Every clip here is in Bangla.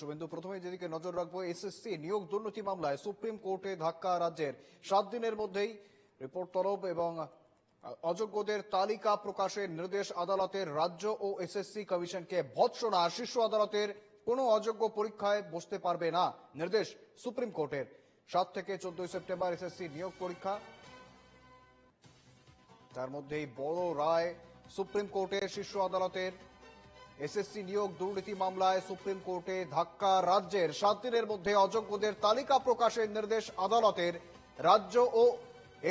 শুভেন্দু প্রথমে যেদিকে নজর রাখব এসএসসি নিয়োগ দুর্নীতি মামলায় সুপ্রিম কোর্টে ধাক্কা রাজ্যের সাত দিনের মধ্যেই রিপোর্ট তলব এবং অযোগ্যদের তালিকা প্রকাশের নির্দেশ আদালতের রাজ্য ও এসএসসি কমিশনকে ভৎসনা শীর্ষ আদালতের কোনো অযোগ্য পরীক্ষায় বসতে পারবে না, নির্দেশ সুপ্রিম কোর্টের। সাত থেকে চোদ্দই সেপ্টেম্বর এসএসসি নিয়োগ পরীক্ষা। তার মধ্যেই বড় রায় সুপ্রিম কোর্টের শীর্ষ আদালতের এসএসসি নিয়োগ দুর্নীতি মামলায় সুপ্রিম কোর্টে ধাক্কা রাজ্যের সাত দিনের মধ্যে অযোগ্যদের তালিকা প্রকাশের নির্দেশ আদালতের। রাজ্য ও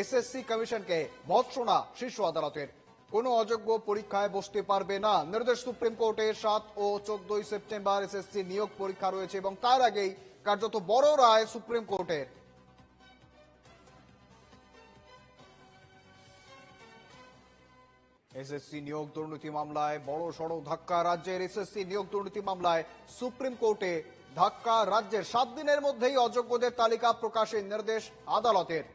এসএসসি কমিশনকে ভৎসনা শীর্ষ আদালতের। কোনো অযোগ্য পরীক্ষায় বসতে পারবে না। নির্দেশ সুপ্রিম কোর্টে সাত ও চোদ্দই সেপ্টেম্বর এসএসসি নিয়োগ পরীক্ষা রয়েছে এবং তার আগেই কার্যত বড় রায় সুপ্রিম কোর্টের। এসএসসি নিয়োগ দুর্নীতি মামলায় বড় সড় ধাক্কা রাজ্যের এসএসসি নিয়োগ দুর্নীতি মামলায় সুপ্রিম কোর্টে ধাক্কা রাজ্যের সাত দিনের মধ্যেই অযোগ্যদের তালিকা প্রকাশের নির্দেশ আদালতের।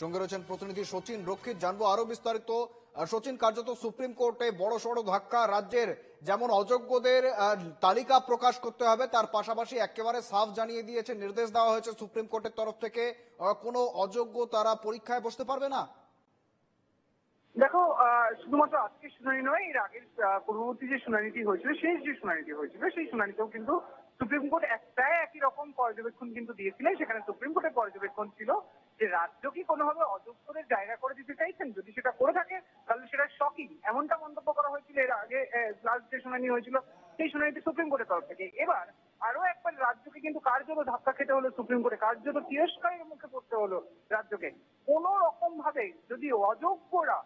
সঙ্গে রয়েছেন প্রতিনিধি সচিন রক্ষিত। জানব আরও বিস্তারিত। সচিন, কার্যত সুপ্রিম কোর্টে বড় সড় ধাক্কা রাজ্যের যেমন অযোগ্যদের তালিকা প্রকাশ করতে হবে, তার পাশাপাশি একেবারে সাফ জানিয়ে দিয়েছে, নির্দেশ দেওয়া হয়েছে সুপ্রিম কোর্টের তরফ থেকে। কোনো অযোগ্য তারা পরীক্ষায় বসতে পারবে না? দেখো শুধুমাত্র আজকের শুনানি নয়, এর আগের পূর্ববর্তী যে শুনানিটি হয়েছিল, শেষ যে শুনানিটি হয়েছিল, সেই শুনানিতেও কিন্তু সুপ্রিম কোর্ট একটাই একই রকম পর্যবেক্ষণ কিন্তু দিয়েছিলেন সেখানে সুপ্রিম কোর্টের পর্যবেক্ষণ ছিল যে রাজ্য কি কোনোভাবে অযোগ্যদের জায়গা করে দিতে চাইছেন? যদি সেটা করে থাকে, তাহলে সেটা শকিং এমনটা মন্তব্য করা হয়েছিল এর আগে লাস্ট যে শুনানি হয়েছিল, সেই শুনানিতে সুপ্রিম কোর্টের তরফ থেকে। এবার আরও একবার রাজ্যকে কিন্তু কার্যত ধাক্কা খেতে হলো সুপ্রিম কোর্টে। কার্যত তিরস্কারের মুখে পড়তে হলো রাজ্যকে কোন রকম ভাবে যদি অযোগ্যরা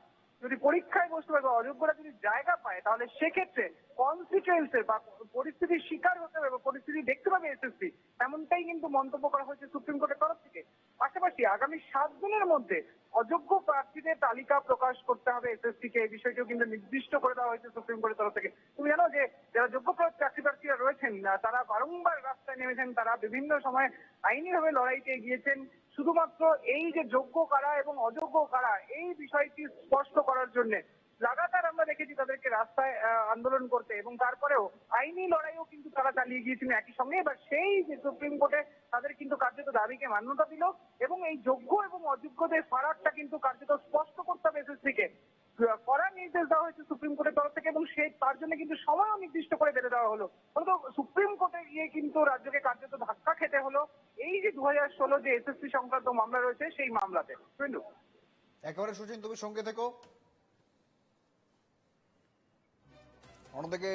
যদি পরীক্ষায় বসতে পারে বা অযোগ্যরা যদি জায়গা পায়, তাহলে সেক্ষেত্রে কনসিকুয়েন্সের বা পরিস্থিতির শিকার হতে হবে পরিস্থিতি দেখতে পাবে এসএসসি এমনটাই কিন্তু মন্তব্য করা হয়েছে সুপ্রিম কোর্টের তরফ থেকে। পাশাপাশি আগামী সাত দিনের মধ্যে অযোগ্য প্রার্থীদের তালিকা প্রকাশ করতে হবে এসএসসি কে। এই বিষয়টিও কিন্তু নির্দিষ্ট করে দেওয়া হয়েছে সুপ্রিম কোর্টের তরফ থেকে। তুমি জানো যে, যারা যোগ্য প্রা- চাকরি প্রার্থীরা রয়েছেন আহ, তারা বারংবার রাস্তায় নেমেছেন, তারা বিভিন্ন সময় আইনিভাবে লড়াইতে গিয়েছেন। শুধুমাত্র এই যে যোগ্য কারা এবং অযোগ্য কারা, এই বিষয়টি স্পষ্ট করার জন্য লাগাতার আমরা দেখেছি তাদেরকে রাস্তায় আন্দোলন করতে। এবং তারপরেও আইনি লড়াইও কিন্তু তারা চালিয়ে গিয়েছিলেন একই সঙ্গে। এবার সেই যে সুপ্রিম কোর্টে তাদের কিন্তু কার্যত দাবিকে মান্যতা দিল এবং এই যোগ্য এবং অযোগ্যদের ফারাকটা কিন্তু কার্যত স্পষ্ট করতে হবে এসএসসি কে করার নির্দেশ দেওয়া হয়েছে সুপ্রিম কোর্টের তরফ থেকে এবং সেই তার জন্য কিন্তু সময়ও নির্দিষ্ট করে বেঁধে দেওয়া হলো। ফলত সুপ্রিম কোর্টে গিয়ে কিন্তু রাজ্যকে কার্যত ধাক্কা খেতে হলো। এই যে দু হাজার ষোলো যে এসএসসি সংক্রান্ত মামলা রয়েছে, সেই মামলাতে। বুঝলো একেবারে সুচিন, তুমি সঙ্গে থেকো। অন্যদিকে